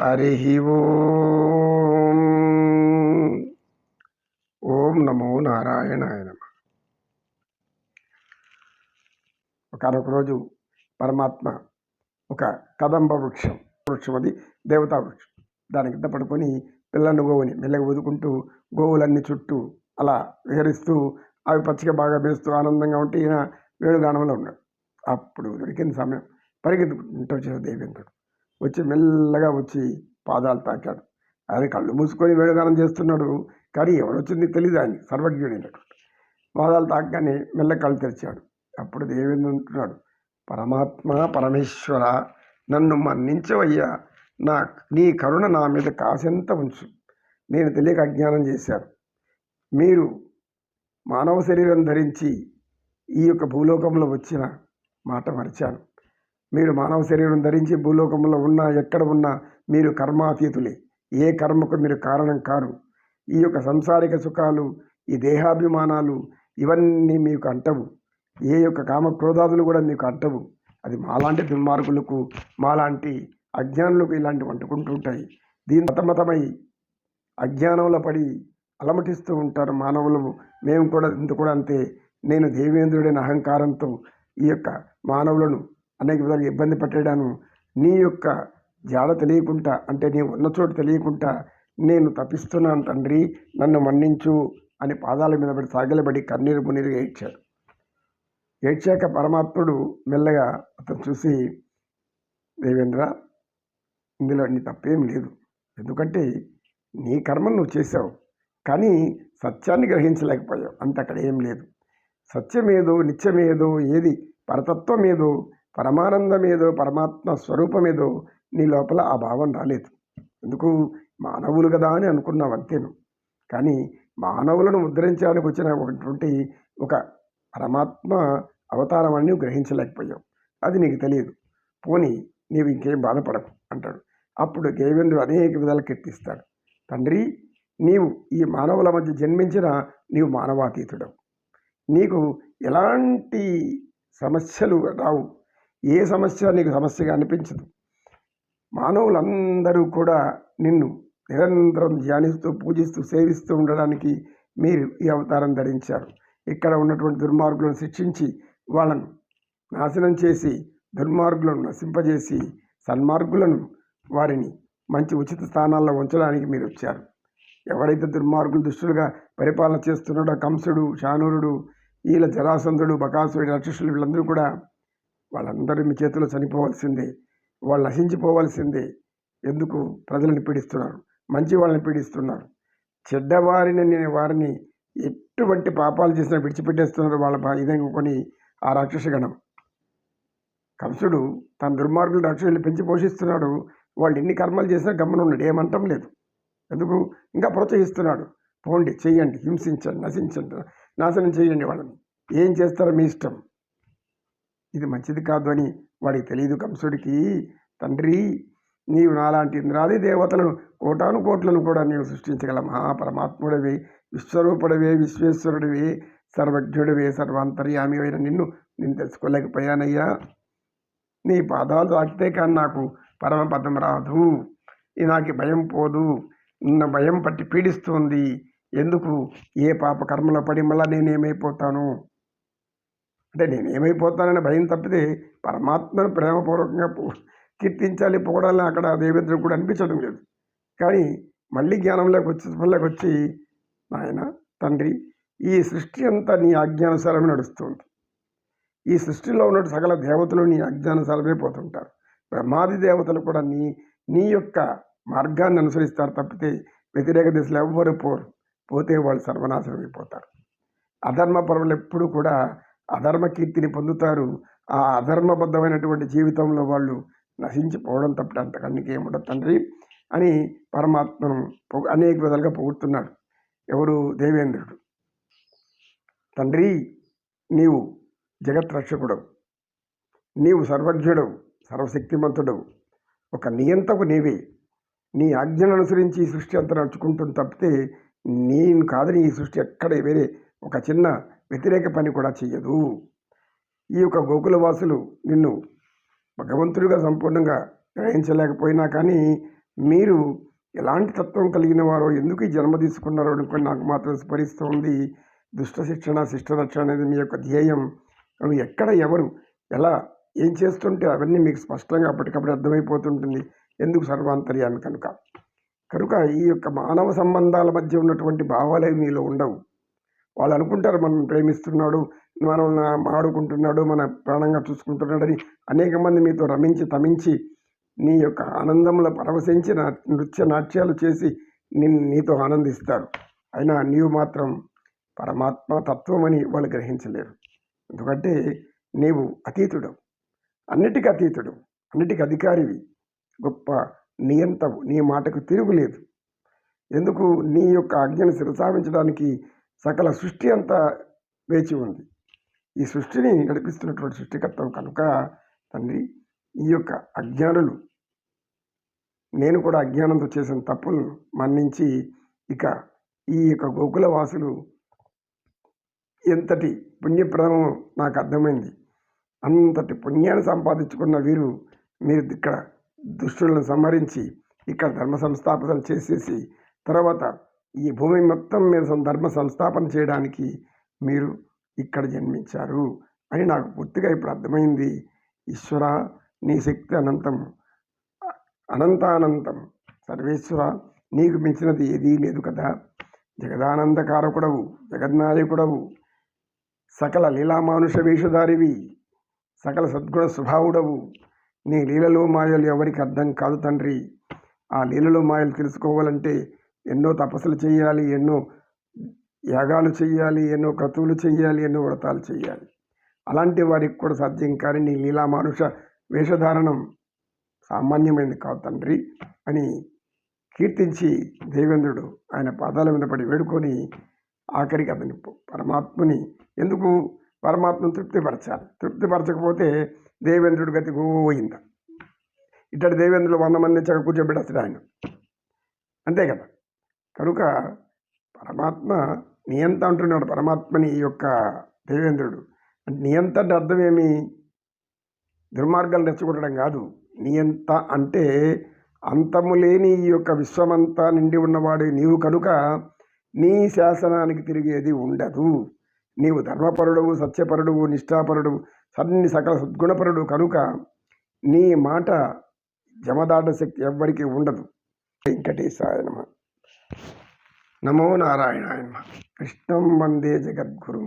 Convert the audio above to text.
హరి ఓం ఓం నమో నారాయణాయ నమ ఒకనొక రోజు పరమాత్మ ఒక కదంబ వృక్షం వృక్షం అది దేవతా వృక్షం. దాని కింద పడుకొని పిల్లలను గోవుని మెల్లగా వదుకుంటూ గోవులన్నీ చుట్టూ అలా విహరిస్తూ అవి పచ్చిక బాగా మేస్తూ ఆనందంగా ఉంటే ఈయన వేణుగానంలో ఉన్నాడు. అప్పుడు దొరికింది సమయం పరిగెత్తుకుంటూ వచ్చాడు దేవేంద్రుడు. వచ్చి మెల్లగా వచ్చి పాదాలు తాకాడు. ఆయన కళ్ళు మూసుకొని వేడుగానం చేస్తున్నాడు. కానీ ఎవడొచ్చింది తెలియదు ఆయన సర్వజ్ఞుడైనటువంటి. పాదాలు తాకగానే మెల్ల కళ్ళు తెరిచాడు. అప్పుడు దేవేంద్రుడు అంటున్నాడు పరమాత్మ పరమేశ్వర నన్ను మన్నించవయ్యా. నా నీ కరుణ నా మీద కాసెంత ఉంచు. నేను తెలియక అజ్ఞానం చేశాను. మీరు మానవ శరీరం ధరించి ఈ యొక్క భూలోకంలో వచ్చిన మాట మరిచాను. మీరు మానవ శరీరం ధరించి భూలోకంలో ఉన్నా ఎక్కడ ఉన్నా మీరు కర్మాతీతులే. ఏ కర్మకు మీరు కారణం కారు. ఈ యొక్క సంసారిక సుఖాలు ఈ దేహాభిమానాలు ఇవన్నీ మీకు అంటవు. ఏ యొక్క కామక్రోధాదులు కూడా మీకు అంటవు. అది మాలాంటి దుర్మార్గులకు మాలాంటి అజ్ఞానులకు ఇలాంటివి అంటుకుంటూ ఉంటాయి. దీని మతమతమై అజ్ఞానంలో పడి అలమటిస్తూ ఉంటారు మానవులు. మేము కూడా ఇంత కూడా అంతే. నేను దేవేంద్రుడైన అహంకారంతో ఈ యొక్క మానవులను అనేక విధాలుగా ఇబ్బంది పెట్టడాను. నీ యొక్క జాడ తెలియకుండా అంటే నీ ఉన్న చోటు తెలియకుండా నేను తప్పిస్తున్నాను తండ్రి నన్ను మన్నించు అని పాదాల మీద పడి సాగిలబడి కన్నీరు మునీరు ఏడ్చాడు ఏడ్చాక పరమాత్ముడు మెల్లగా అతను చూసి దేవేంద్ర ఇందులో నీ తప్పేం లేదు. ఎందుకంటే నీ కర్మను నువ్వు చేసావు కానీ సత్యాన్ని గ్రహించలేకపోయావు. అంత అక్కడ ఏం లేదు. సత్యమేదో నిత్యమేదో ఏది పరతత్వం ఏదో పరమానందమేదో పరమాత్మ స్వరూపమేదో నీ లోపల ఆ భావం రాలేదు. ఎందుకు? మానవులు కదా అని అనుకున్నావు అంతేను. కానీ మానవులను ముద్రించడానికి వచ్చిన ఒకటువంటి ఒక పరమాత్మ అవతారం అని నువ్వు గ్రహించలేకపోయావు. అది నీకు తెలియదు. పోనీ నీవు ఇంకేం బాధపడకు అంటాడు. అప్పుడు దేవేంద్రుడు అనేక విధాలు కీర్తిస్తాడు. తండ్రి నీవు ఈ మానవుల మధ్య జన్మించిన నీవు మానవాతీతుడవు. నీకు ఎలాంటి సమస్యలు రావు. ఏ సమస్య నీకు సమస్యగా అనిపించదు. మానవులందరూ కూడా నిన్ను నిరంతరం ధ్యానిస్తూ పూజిస్తూ సేవిస్తూ ఉండడానికి మీరు ఈ అవతారం ధరించారు. ఇక్కడ ఉన్నటువంటి దుర్మార్గులను శిక్షించి వాళ్ళను నాశనం చేసి దుర్మార్గులను నశింపజేసి సన్మార్గులను వారిని మంచి ఉచిత స్థానాల్లో ఉంచడానికి మీరు వచ్చారు. ఎవరైతే దుర్మార్గులు దుష్టులుగా పరిపాలన చేస్తున్నాడో కంసుడు శానూరుడు ఈల జరాసంధుడు బకాసుడు రాక్షసులు వీళ్ళందరూ కూడా వాళ్ళందరూ మీ చేతిలో చనిపోవాల్సిందే వాళ్ళు నశించిపోవాల్సిందే ఎందుకు ప్రజలను పీడిస్తున్నారు? మంచి వాళ్ళని పీడిస్తున్నారు. చెడ్డవారిని నేను వారిని ఎటువంటి పాపాలు చేసినా విడిచిపెట్టేస్తున్నారు వాళ్ళ బా- ఇదే కొని ఆ రాక్షసగణం కంసుడు తన దుర్మార్గులు రాక్షసులు పెంచి పోషిస్తున్నాడు. వాళ్ళు ఎన్ని కర్మలు చేసినా గమ్మన ఉన్నాడు. ఏమంటం లేదు. ఎందుకు? ఇంకా ప్రోత్సహిస్తున్నాడు. పోండి చెయ్యండి. హింసించండి నశించండి. నాశనం చేయండి వాళ్ళని. ఏం చేస్తారో మీ ఇష్టం. ఇది మంచిది కాదు అని వాడికి తెలియదు కంసుడికి. తండ్రి నీవు నాలాంటి ఇంద్రాది దేవతలను కోటాను కోట్లను కూడా నీవు సృష్టించగల మహాపరమాత్ముడివి విశ్వరూపుడివే విశ్వేశ్వరుడివి సర్వజ్ఞుడివే సర్వాంతర్యామి అయిన నిన్ను నేను తెలుసుకోలేకపోయానయ్యా. నీ పాదాలు తాకితే కానీ నాకు పరమపదం రాదు. నాకు భయం పోదు. నిన్న భయం పట్టి పీడిస్తుంది. ఎందుకు? ఏ పాప కర్మలో పడి మళ్ళీ నేనేమైపోతాను? అంటే నేనేమైపోతానని భయం తప్పితే పరమాత్మను ప్రేమపూర్వకంగా కీర్తించాలి పొగడాలని అక్కడ దేవేంద్రుడు కూడా అనిపించడం లేదు. కానీ మళ్ళీ జ్ఞానంలోకి వచ్చి స్పృహలోకి వచ్చి నాయన తండ్రి ఈ సృష్టి అంతా నీ ఆజ్ఞానుసారమే నడుస్తుంది. ఈ సృష్టిలో ఉన్న సకల దేవతలు నీ ఆజ్ఞానుసారమే పోతుంటారు. బ్రహ్మాది దేవతలు కూడా నీ నీ యొక్క మార్గాన్ని అనుసరిస్తారు తప్పితే వ్యతిరేక దిశలో ఎవ్వరు పోరు. పోతే వాళ్ళు సర్వనాశనం అయిపోతారు. అధర్మ పరువులు ఎప్పుడు కూడా అధర్మ కీర్తిని పొందుతారు. ఆ అధర్మబద్ధమైనటువంటి జీవితంలో వాళ్ళు నశించిపోవడం తప్పటి అంతకన్నికి ఏముండదు తండ్రి అని పరమాత్మను అనేక విధాలుగా పొగుడుతున్నాడు. ఎవరు? దేవేంద్రుడు. తండ్రి నీవు జగత్రక్షకుడవు నీవు సర్వజ్ఞుడవు సర్వశక్తిమంతుడవు ఒక నియంతకు నీవే. నీ ఆజ్ఞను అనుసరించి ఈ సృష్టి అంతా నడుచుకుంటుంది తప్పితే నేను కాదని ఈ సృష్టి ఎక్కడ వేరే ఒక చిన్న వ్యతిరేక పని కూడా చెయ్యదు. ఈ యొక్క గోకులవాసులు నిన్ను భగవంతుడిగా సంపూర్ణంగా గ్రహించలేకపోయినా కానీ మీరు ఎలాంటి తత్వం కలిగిన వారో ఎందుకు ఈ జన్మ తీసుకున్నారో అనుకుని నాకు మాత్రం స్మరిస్తోంది దుష్ట శిక్షణ శిష్ట రక్షణ అనేది మీ యొక్క ధ్యేయం. ఎక్కడ ఎవరు ఎలా ఏం చేస్తుంటే అవన్నీ మీకు స్పష్టంగా అప్పటికప్పుడు అర్థమైపోతుంటుంది. ఎందుకు సర్వాంతర్యాన్ని కనుక? కనుక ఈ యొక్క మానవ సంబంధాల మధ్య ఉన్నటువంటి భావాలే మీలో ఉండవు. వాళ్ళు అనుకుంటారు మనం ప్రేమిస్తున్నాడు మనం ఆడుకుంటున్నాడు మన ప్రాణంగా చూసుకుంటున్నాడని అనేక మంది మీతో రమించి తమించి నీ యొక్క ఆనందంలో పరవశించి నా నృత్య నాట్యాలు చేసి నిన్ను నీతో ఆనందిస్తారు. అయినా నీవు మాత్రం పరమాత్మ తత్వమని వాళ్ళు గ్రహించలేరు. ఎందుకంటే నీవు అతీతుడు అన్నిటికీ అతీతుడు అన్నిటికీ అధికారివి. గొప్ప నియంతవు నీ మాటకు తిరుగులేదు. ఎందుకు నీ యొక్క ఆజ్ఞను శిరసావించడానికి సకల సృష్టి అంతా వేచి ఉంది. ఈ సృష్టిని నడిపిస్తున్నటువంటి సృష్టికర్తం కనుక తండ్రి ఈ యొక్క అజ్ఞానులు నేను కూడా అజ్ఞానంతో చేసిన తప్పులను మన్నించి ఇక ఈ యొక్క గోకుల వాసులు ఎంతటి పుణ్యప్రదమో నాకు అర్థమైంది. అంతటి పుణ్యాన్ని సంపాదించుకున్న వీరు మీరు ఇక్కడ దుష్టులను సంహరించి ఇక్కడ ధర్మ సంస్థాపన చేసేసి తర్వాత ఈ భూమి మొత్తం మీద ధర్మ సంస్థాపన చేయడానికి మీరు ఇక్కడ జన్మించారు అని నాకు పూర్తిగా ఇప్పుడు అర్థమైంది. ఈశ్వర నీ శక్తి అనంతం అనంతానంతం. సర్వేశ్వర నీకు మించినది ఏదీ లేదు కదా. జగదానందకారకుడవు జగన్నాయకుడవు. సకల లీలామానుష వేషధారివి సకల సద్గుణ స్వభావుడవు. నీ లీలలో మాయలు ఎవరికి అర్థం కాదు తండ్రి. ఆ లీలలో మాయలు తెలుసుకోవాలంటే ఎన్నో తపస్సులు చేయాలి ఎన్నో యాగాలు చేయాలి ఎన్నో క్రతువులు చేయాలి ఎన్నో వ్రతాలు చేయాలి అలాంటి వారికి కూడా సాధ్యం కానీ నీ లీలా మానుష వేషధారణం సామాన్యమైనది కాదు తండ్రి అని కీర్తించి దేవేంద్రుడు ఆయన పాదాల మీద పడి వేడుకొని ఆఖరికి అతని పరమాత్మని ఎందుకు పరమాత్మను తృప్తిపరచాలి? తృప్తిపరచకపోతే దేవేంద్రుడి గతి పోయింది ఇట్టడి దేవేంద్రుడు వంద మంది చక్క కూర్చోబెట్టేస్తాడు ఆయన. అంతే కదా? కనుక పరమాత్మ నియంత అంటున్నాడు. పరమాత్మని ఈ యొక్క దేవేంద్రుడు. నియంత అంటే అర్థమేమి దుర్మార్గాలు రెచ్చగొట్టడం కాదు. నియంత అంటే అంతము లేని ఈ యొక్క విశ్వమంతా నిండి ఉన్నవాడు నీవు కనుక నీ శాసనానికి తిరిగేది ఉండదు. నీవు ధర్మపరుడవు సత్యపరుడువు నిష్ఠాపరుడు సన్ని సకల సద్గుణపరుడు కనుక నీ మాట జమదాట శక్తి ఎవ్వరికీ ఉండదు. వెంకటేశాయ నమ. నమో నారాయణాయ నమ కృష్ణం వందే జగద్గురు